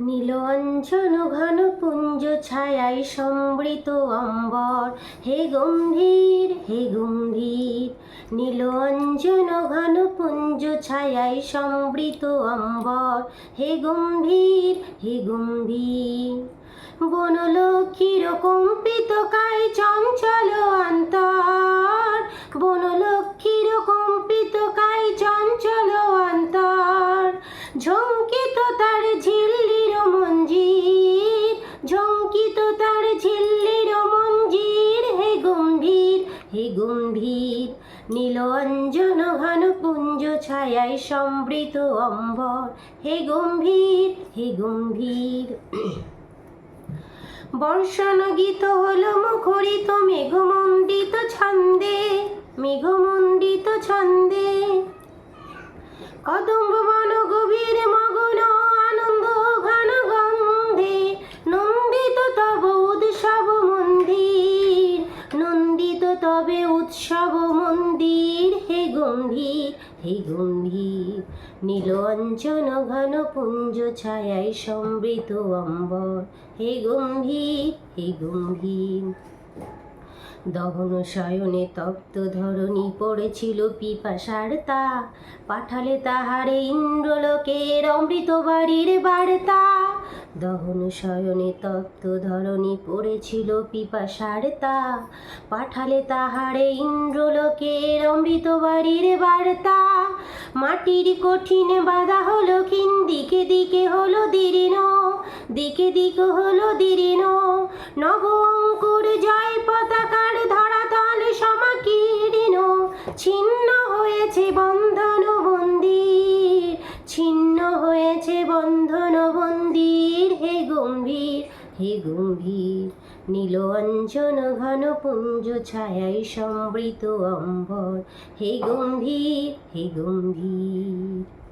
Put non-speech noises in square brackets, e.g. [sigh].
নীলঞ্জন ঘন পুঞ্জ ছায়ায় সমৃত অম্বর। হে গম্ভীর হে গম্ভীর, নীলঞ্জন ঘন পুঞ্জ ছায়ায় সমৃত অম্বর। হে গম্ভীর হে গম্ভীর বনলক্ষ্মীর কম্পিত কায় চঞ্চল অন্তর। বনলক্ষ্মীর কম্পিত কায় চঞ্চল অন্তর। ঝঙ্কিত হে গম্ভীর নীল অঞ্জন ঘন পুঞ্জ ছায়ায় সমৃত অম্বর। হে গম্ভীর হে গম্ভীর। [clears throat] বর্ষণ গীত হলো মুখরিত মেঘমণ্ডিত ছন্দে মেঘমণ্ডিত ছন্দে। কদম্ব তবে উৎসব মন্দির, হে গম্ভীর হে গম্ভীর। নীল অঞ্জন ঘন পুঞ্জ ছায়ায় সমৃত অম্বর, হে গম্ভীর হে গম্ভীর। দহন শয়নে তপ্ত ধরণী পড়েছিল পিপাসার তা, পাঠালে তাহারে ইন্দ্রলোকের অমৃত বাড়ির বার্তা। দহন শয়নে তপ্ত ধরণী পড়েছিল পিপাসার তা। পাঠালে তাহারে ইন্দ্রলোকের অমৃত বাড়ির বার্তা। মাটির কঠিন বাধা হলো খিন দিকে দিকে হলো দীর্ণ, দিকে দিকে হলো দীর্ণ। নব অঙ্কুর জয় পতাকার ধরাতল সমাকীর্ণ, ছিন্ন হয়েছে গম্ভীর হে গম্ভীর নীল অঞ্জন ঘন পুঞ্জ ছায়ায় সমৃত অম্বর। হে গম্ভীর হে গম্ভীর।